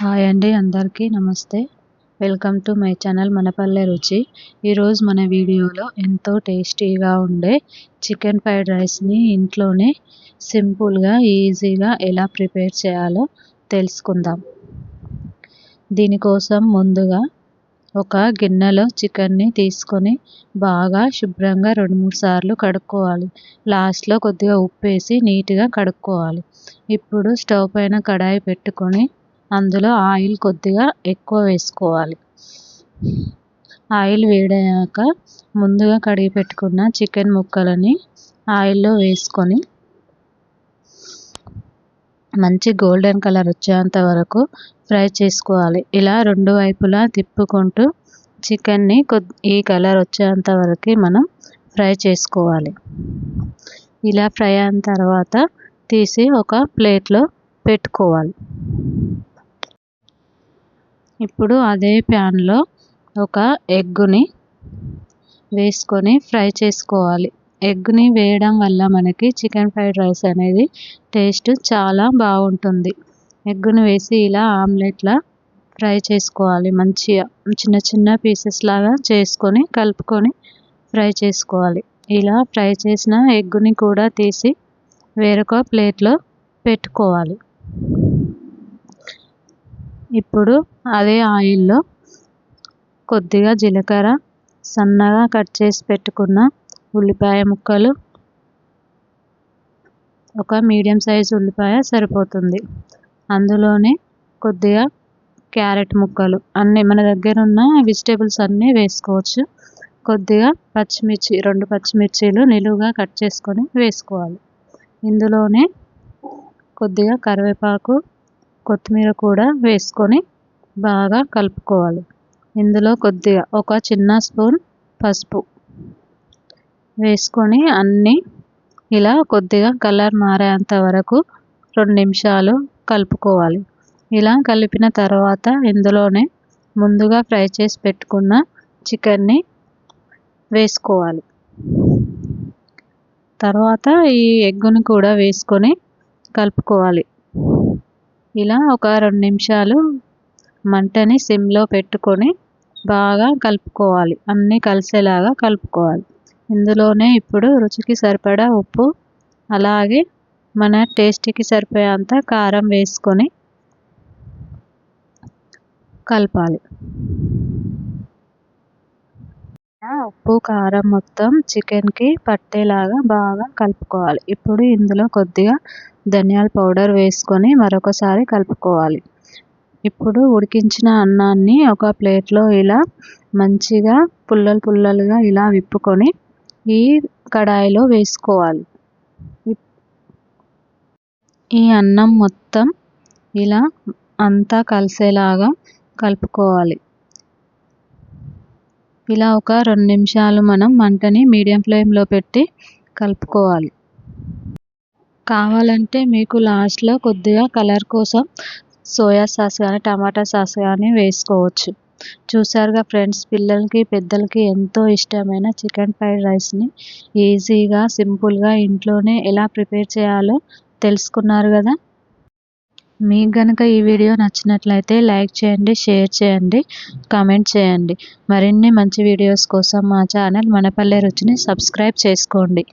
Hi అండి అందరికీ నమస్తే. Welcome to my channel Manapalle Ruchi. ఈరోజు మన వీడియోలో ఎంతో టేస్టీగా ఉండే చికెన్ ఫ్రైడ్ రైస్ని ఇంట్లోనే సింపుల్గా ఈజీగా ఎలా ప్రిపేర్ చేయాలో తెలుసుకుందాం. దీనికోసం ముందుగా ఒక గిన్నెలో చికెన్ని తీసుకొని బాగా శుభ్రంగా రెండు మూడు సార్లు కడుక్కోవాలి. లాస్ట్లో కొద్దిగా ఉప్పు వేసి నీట్గా కడుక్కోవాలి. ఇప్పుడు స్టవ్ పైన కడాయి పెట్టుకొని అందులో ఆయిల్ కొద్దిగా ఎక్కువ వేసుకోవాలి. ఆయిల్ వేడయ్యాక ముందుగా కడిగి పెట్టుకున్న చికెన్ ముక్కలని ఆయిల్లో వేసుకొని మంచి గోల్డెన్ కలర్ వచ్చేంత వరకు ఫ్రై చేసుకోవాలి. ఇలా రెండు వైపులా తిప్పుకుంటూ చికెన్ని కొద్ది ఈ కలర్ వచ్చేంత వరకు మనం ఫ్రై చేసుకోవాలి. ఇలా ఫ్రై అయిన తర్వాత తీసి ఒక ప్లేట్లో పెట్టుకోవాలి. ఇప్పుడు అదే ప్యాన్లో ఒక ఎగ్గుని వేసుకొని ఫ్రై చేసుకోవాలి. ఎగ్ని వేయడం వల్ల మనకి చికెన్ ఫ్రైడ్ రైస్ అనేది టేస్ట్ చాలా బాగుంటుంది. ఎగ్గును వేసి ఇలా ఆమ్లెట్లా ఫ్రై చేసుకోవాలి. మంచిగా చిన్న చిన్న పీసెస్ లాగా చేసుకొని కలుపుకొని ఫ్రై చేసుకోవాలి. ఇలా ఫ్రై చేసిన ఎగ్గుని కూడా తీసి వేరొక ప్లేట్లో పెట్టుకోవాలి. ఇప్పుడు అదే ఆయిల్లో కొద్దిగా జీలకర్ర సన్నగా కట్ చేసి పెట్టుకున్న ఉల్లిపాయ ముక్కలు. ఒక మీడియం సైజ్ ఉల్లిపాయ సరిపోతుంది. అందులోనే కొద్దిగా క్యారెట్ ముక్కలు అన్నీ మన దగ్గర ఉన్న వెజిటేబుల్స్ అన్నీ వేసుకోవచ్చు. కొద్దిగా పచ్చిమిర్చి రెండు పచ్చిమిర్చీలు నిలువుగా కట్ చేసుకొని వేసుకోవాలి. ఇందులోనే కొద్దిగా కరివేపాకు కొత్తిమీర కూడా వేసుకొని బాగా కలుపుకోవాలి. ఇందులో కొద్దిగా ఒక చిన్న స్పూన్ పసుపు వేసుకొని అన్నీ ఇలా కొద్దిగా కలర్ మారేంత వరకు రెండు నిమిషాలు కలుపుకోవాలి. ఇలా కలిపిన తర్వాత ఇందులోనే ముందుగా ఫ్రై చేసి పెట్టుకున్న చికెన్ని వేసుకోవాలి. తర్వాత ఈ ఎగ్గుని కూడా వేసుకొని కలుపుకోవాలి. ఇలా ఒక రెండు నిమిషాలు మంటని సిమ్లో పెట్టుకొని బాగా కలుపుకోవాలి. అన్నీ కలిసేలాగా కలుపుకోవాలి. ఇందులోనే ఇప్పుడు రుచికి సరిపడా ఉప్పు అలాగే మన టేస్ట్కి సరిపోయేంత కారం వేసుకొని కలపాలి. ఉప్పు కారం మొత్తం చికెన్కి పట్టేలాగా బాగా కలుపుకోవాలి. ఇప్పుడు ఇందులో కొద్దిగా ధనియాల పౌడర్ వేసుకొని మరొకసారి కలుపుకోవాలి. ఇప్పుడు ఉడికించిన అన్నాన్ని ఒక ప్లేట్లో ఇలా మంచిగా పుల్లలు పుల్లలుగా ఇలా విప్పుకొని ఈ కడాయిలో వేసుకోవాలి. ఈ అన్నం మొత్తం ఇలా అంతా కలిసేలాగా కలుపుకోవాలి. ఇలా ఒక రెండు నిమిషాలు మనం మంటని మీడియం ఫ్లేమ్లో పెట్టి కలుపుకోవాలి. కావాలంటే మీకు లాస్ట్లో కొద్దిగా కలర్ కోసం సోయా సాస్ కానీ టమాటా సాస్ కానీ వేసుకోవచ్చు. చూసారుగా ఫ్రెండ్స్ పిల్లలకి పెద్దలకి ఎంతో ఇష్టమైన చికెన్ ఫ్రైడ్ రైస్ని ఈజీగా సింపుల్గా ఇంట్లోనే ఎలా ప్రిపేర్ చేయాలో తెలుసుకున్నారు కదా? మీకు కనుక ఈ వీడియో నచ్చినట్లయితే లైక్ చేయండి షేర్ చేయండి కామెంట్ చేయండి. మరిన్ని మంచి వీడియోస్ కోసం మా ఛానల్ మనపల్లె రుచిని సబ్స్క్రైబ్ చేసుకోండి.